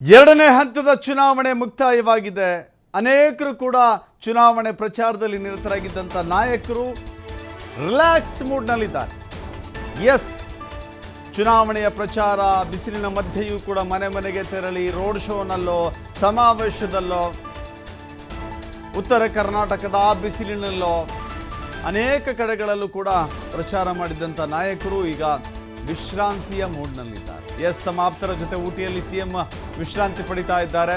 ಎರಡನೇ ಹಂತದ ಚುನಾವಣೆ ಮುಕ್ತಾಯವಾಗಿದೆ. ಅನೇಕರು ಕೂಡ ಚುನಾವಣೆ ಪ್ರಚಾರದಲ್ಲಿ ನಿರತರಾಗಿದ್ದಂಥ ನಾಯಕರು ರಿಲ್ಯಾಕ್ಸ್ ಮೂಡ್ನಲ್ಲಿದ್ದಾರೆ. ಎಸ್, ಚುನಾವಣೆಯ ಪ್ರಚಾರ ಬಿಸಿಲಿನ ಮಧ್ಯೆಯೂ ಕೂಡ ಮನೆ ಮನೆಗೆ ತೆರಳಿ ರೋಡ್ ಶೋನಲ್ಲೋ, ಸಮಾವೇಶದಲ್ಲೋ, ಉತ್ತರ ಕರ್ನಾಟಕದ ಬಿಸಿಲಿನಲ್ಲೋ ಅನೇಕ ಕಡೆಗಳಲ್ಲೂ ಕೂಡ ಪ್ರಚಾರ ಮಾಡಿದಂಥ ನಾಯಕರು ಈಗ ವಿಶ್ರಾಂತಿಯ ಮೂಡ್ನಲ್ಲಿದ್ದಾರೆ. ಎಸ್, ತಮ್ಮ ಆಪ್ತರ ಜೊತೆ ಊಟಿಯಲ್ಲಿ ಸಿಎಂ ವಿಶ್ರಾಂತಿ ಪಡಿತಾ ಇದ್ದಾರೆ.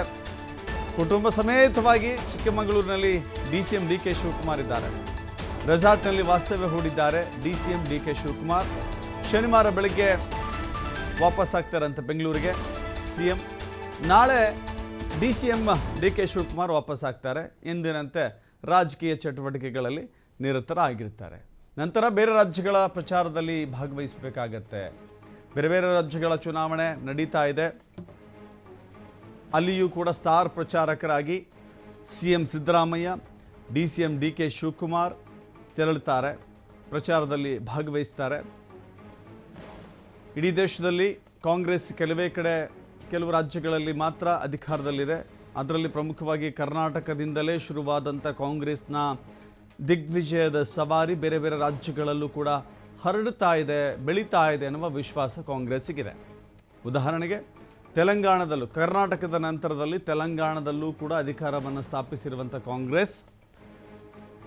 ಕುಟುಂಬ ಸಮೇತವಾಗಿ ಚಿಕ್ಕಮಗಳೂರಿನಲ್ಲಿ D C M D K Shivakumar ಇದ್ದಾರೆ. ರೆಸಾರ್ಟ್ನಲ್ಲಿ ವಾಸ್ತವ್ಯ ಹೂಡಿದ್ದಾರೆ D C M D K Shivakumar. ಶನಿವಾರ ಬೆಳಗ್ಗೆ ವಾಪಸ್ ಆಗ್ತಾರಂತೆ ಬೆಂಗಳೂರಿಗೆ ಸಿ ಎಂ. ನಾಳೆ D C M D K Shivakumar ವಾಪಸ್ ಆಗ್ತಾರೆ. ಎಂದಿನಂತೆ ರಾಜಕೀಯ ಚಟುವಟಿಕೆಗಳಲ್ಲಿ ನಿರತರಾಗಿರ್ತಾರೆ. ನಂತರ ಬೇರೆ ರಾಜ್ಯಗಳ ಪ್ರಚಾರದಲ್ಲಿ ಭಾಗವಹಿಸಬೇಕಾಗತ್ತೆ. ಬೇರೆ ಬೇರೆ ರಾಜ್ಯಗಳ ಚುನಾವಣೆ ನಡೀತಾ ಇದೆ. ಅಲ್ಲಿಯೂ ಕೂಡ star ಪ್ರಚಾರಕರಾಗಿ C M Siddaramaiah, D C M D K Shivakumar ತೆರಳುತ್ತಾರೆ, ಪ್ರಚಾರದಲ್ಲಿ ಭಾಗವಹಿಸ್ತಾರೆ. ಇಡೀ ದೇಶದಲ್ಲಿ ಕಾಂಗ್ರೆಸ್ ಕೆಲವೇ ಕಡೆ, ಕೆಲವು ರಾಜ್ಯಗಳಲ್ಲಿ ಮಾತ್ರ ಅಧಿಕಾರದಲ್ಲಿದೆ. ಅದರಲ್ಲಿ ಪ್ರಮುಖವಾಗಿ ಕರ್ನಾಟಕದಿಂದಲೇ ಶುರುವಾದಂಥ ಕಾಂಗ್ರೆಸ್ನ ದಿಗ್ವಿಜಯದ ಸವಾರಿ ಬೇರೆ ಬೇರೆ ರಾಜ್ಯಗಳಲ್ಲೂ ಕೂಡ ಹರಡ್ತಾ ಇದೆ, ಬೆಳೀತಾ ಇದೆ ಎನ್ನುವ ವಿಶ್ವಾಸ ಕಾಂಗ್ರೆಸ್ಸಿಗಿದೆ. ಉದಾಹರಣೆಗೆ, ತೆಲಂಗಾಣದಲ್ಲೂ, ಕರ್ನಾಟಕದ ನಂತರದಲ್ಲಿ ತೆಲಂಗಾಣದಲ್ಲೂ ಕೂಡ ಅಧಿಕಾರವನ್ನು ಸ್ಥಾಪಿಸಿರುವಂಥ ಕಾಂಗ್ರೆಸ್,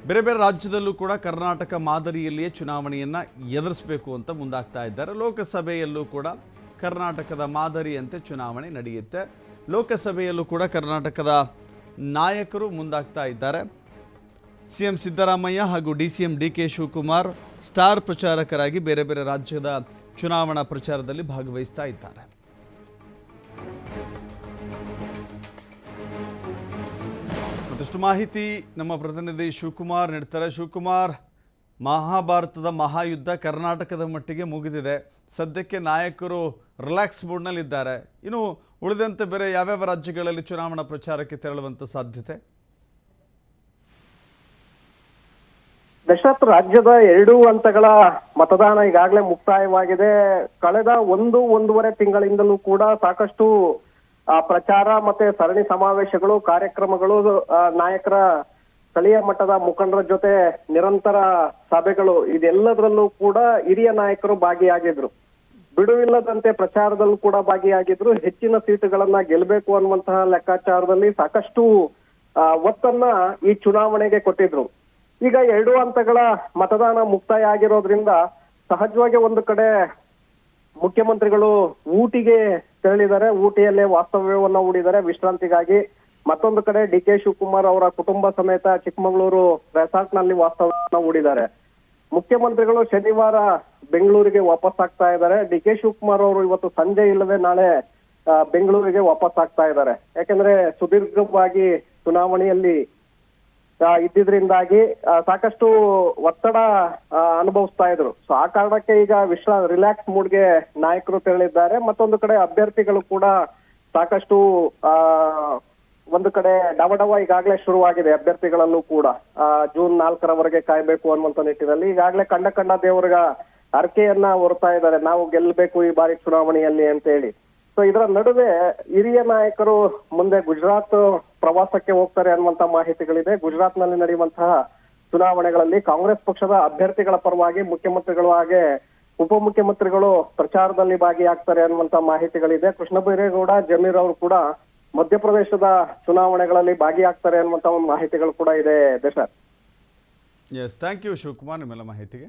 ಬೇರೆ ಬೇರೆ ರಾಜ್ಯದಲ್ಲೂ ಕೂಡ ಕರ್ನಾಟಕ ಮಾದರಿಯಲ್ಲಿಯೇ ಚುನಾವಣೆಯನ್ನು ಎದುರಿಸಬೇಕು ಅಂತ ಮುಂದಾಗ್ತಾ ಇದ್ದಾರೆ. ಲೋಕಸಭೆಯಲ್ಲೂ ಕೂಡ ಕರ್ನಾಟಕದ ಮಾದರಿಯಂತೆ ಚುನಾವಣೆ ನಡೆಯುತ್ತೆ. ಲೋಕಸಭೆಯಲ್ಲೂ ಕೂಡ ಕರ್ನಾಟಕದ ನಾಯಕರು ಮುಂದಾಗ್ತಾ ಇದ್ದಾರೆ. ಸಿ ಎಂ ಸಿದ್ದರಾಮಯ್ಯ ಹಾಗೂ D C M D K Shivakumar star ಪ್ರಚಾರಕರಾಗಿ ಬೇರೆ ಬೇರೆ ರಾಜ್ಯದ ಚುನಾವಣಾ ಪ್ರಚಾರದಲ್ಲಿ ಭಾಗವಹಿಸ್ತಾ ಇದ್ದಾರೆ. ಮತ್ತಷ್ಟು ಮಾಹಿತಿ, ನಮ್ಮ ಪ್ರತಿನಿಧಿ ಶಿವಕುಮಾರ್ ನೀಡ್ತಾರೆ. ಶಿವಕುಮಾರ್, ಮಹಾಭಾರತದ ಮಹಾಯುದ್ಧ ಕರ್ನಾಟಕದ ಮಟ್ಟಿಗೆ ಮುಗಿದಿದೆ. ಸದ್ಯಕ್ಕೆ ನಾಯಕರು ರಿಲ್ಯಾಕ್ಸ್ ಮೂಡ್ನಲ್ಲಿದ್ದಾರೆ. ಇನ್ನು ಉಳಿದಂತೆ ಬೇರೆ ಯಾವ್ಯಾವ ರಾಜ್ಯಗಳಲ್ಲಿ ಚುನಾವಣಾ ಪ್ರಚಾರಕ್ಕೆ ತೆರಳುವಂಥ ಸಾಧ್ಯತೆ? ದಶರಥ್ ರಾಜ್ಯದ ಎರಡೂ ಹಂತಗಳ ಮತದಾನ ಈಗಾಗಲೇ ಮುಕ್ತಾಯವಾಗಿದೆ. ಕಳೆದ ಒಂದು, ಒಂದೂವರೆ ತಿಂಗಳಿಂದಲೂ ಕೂಡ ಸಾಕಷ್ಟು ಪ್ರಚಾರ ಮತ್ತೆ ಸರಣಿ ಸಮಾವೇಶಗಳು, ಕಾರ್ಯಕ್ರಮಗಳು ನಾಯಕರ ಸ್ಥಳೀಯ ಮಟ್ಟದ ಮುಖಂಡರ ಜೊತೆ ನಿರಂತರ ಸಭೆಗಳು, ಇದೆಲ್ಲದರಲ್ಲೂ ಕೂಡ ಹಿರಿಯ ನಾಯಕರು ಭಾಗಿಯಾಗಿದ್ರು. ಬಿಡುವಿಲ್ಲದಂತೆ ಪ್ರಚಾರದಲ್ಲೂ ಕೂಡ ಭಾಗಿಯಾಗಿದ್ರು. ಹೆಚ್ಚಿನ ಸೀಟುಗಳನ್ನ ಗೆಲ್ಲಬೇಕು ಅನ್ನುವಂತಹ ಲೆಕ್ಕಾಚಾರದಲ್ಲಿ ಸಾಕಷ್ಟು ಒತ್ತನ್ನ ಈ ಚುನಾವಣೆಗೆ ಕೊಟ್ಟಿದ್ರು. ಈಗ ಎರಡು ಹಂತಗಳ ಮತದಾನ ಮುಕ್ತಾಯ ಆಗಿರೋದ್ರಿಂದ ಸಹಜವಾಗಿ ಒಂದು ಕಡೆ ಮುಖ್ಯಮಂತ್ರಿಗಳು ಊಟಿಗೆ ತೆರಳಿದ್ದಾರೆ, ಊಟಿಯಲ್ಲೇ ವಾಸ್ತವ್ಯವನ್ನ ಹೂಡಿದ್ದಾರೆ. ವಿಶ್ರಾಂತಿಗಾಗಿ ಮತ್ತೊಂದು ಕಡೆ ಡಿ ಕೆ ಶಿವಕುಮಾರ್ ಅವರ ಕುಟುಂಬ ಸಮೇತ ಚಿಕ್ಕಮಗಳೂರು ರೆಸಾರ್ಟ್ನಲ್ಲಿ ವಾಸ್ತವ್ಯವನ್ನ ಹೂಡಿದ್ದಾರೆ. ಮುಖ್ಯಮಂತ್ರಿಗಳು ಶನಿವಾರ ಬೆಂಗಳೂರಿಗೆ ವಾಪಸ್ ಆಗ್ತಾ ಇದ್ದಾರೆ. ಡಿ ಕೆ ಶಿವಕುಮಾರ್ ಅವರು ಇವತ್ತು ಸಂಜೆ ಇಲ್ಲದೆ ನಾಳೆ ಬೆಂಗಳೂರಿಗೆ ವಾಪಸ್ ಆಗ್ತಾ ಇದ್ದಾರೆ. ಯಾಕಂದ್ರೆ ಸುದೀರ್ಘವಾಗಿ ಚುನಾವಣೆಯಲ್ಲಿ ಇದ್ದಿದ್ರಿಂದಾಗಿ ಸಾಕಷ್ಟು ಒತ್ತಡ ಅನುಭವಿಸ್ತಾ ಇದ್ರು. ಸೊ ಆ ಕಾರಣಕ್ಕೆ ಈಗ ವಿಶ್ರ ರಿಲ್ಯಾಕ್ಸ್ ಮೂಡ್ಗೆ ನಾಯಕರು ತೆರಳಿದ್ದಾರೆ. ಮತ್ತೊಂದು ಕಡೆ ಅಭ್ಯರ್ಥಿಗಳು ಕೂಡ ಸಾಕಷ್ಟು ಒಂದು ಕಡೆ ಡವಡವ ಈಗಾಗಲೇ ಶುರುವಾಗಿದೆ ಅಭ್ಯರ್ಥಿಗಳಲ್ಲೂ ಕೂಡ. ಜೂನ್ ನಾಲ್ಕರವರೆಗೆ ಕಾಯ್ಬೇಕು ಅನ್ನುವಂತ ನಿಟ್ಟಿನಲ್ಲಿ ಈಗಾಗಲೇ ಕಂಡ ಕಂಡ ದೇವರಿಗ ಅರ್ಕೆಯನ್ನ ಹೊರತಾ ಇದ್ದಾರೆ. ನಾವು ಗೆಲ್ಲಬೇಕು ಈ ಬಾರಿ ಚುನಾವಣೆಯಲ್ಲಿ ಅಂತ ಹೇಳಿ ಸೊ ಇದರ ನಡುವೆ ಹಿರಿಯ ನಾಯಕರು ಮುಂದೆ ಗುಜರಾತ್ ಪ್ರವಾಸಕ್ಕೆ ಹೋಗ್ತಾರೆ ಅನ್ನುವಂತ ಮಾಹಿತಿಗಳಿದೆ. ಗುಜರಾತ್ನಲ್ಲಿ ನಡೆಯುವಂತಹ ಚುನಾವಣೆಗಳಲ್ಲಿ ಕಾಂಗ್ರೆಸ್ ಪಕ್ಷದ ಅಭ್ಯರ್ಥಿಗಳ ಪರವಾಗಿ ಮುಖ್ಯಮಂತ್ರಿಗಳು ಹಾಗೆ ಉಪಮುಖ್ಯಮಂತ್ರಿಗಳು ಪ್ರಚಾರದಲ್ಲಿ ಭಾಗಿಯಾಗ್ತಾರೆ ಅನ್ನುವಂತ ಮಾಹಿತಿಗಳಿದೆ. ಕೃಷ್ಣ ಬೈರೇಗೌಡ, ಜಮೀರ್ ಅವರು ಕೂಡ ಮಧ್ಯಪ್ರದೇಶದ ಚುನಾವಣೆಗಳಲ್ಲಿ ಭಾಗಿಯಾಗ್ತಾರೆ ಅನ್ನುವಂತ ಒಂದು ಮಾಹಿತಿಗಳು ಕೂಡ ಇದೆ sir yes thank you Shivakumar, ನಿಮ್ಮೆಲ್ಲ ಮಾಹಿತಿಗೆ.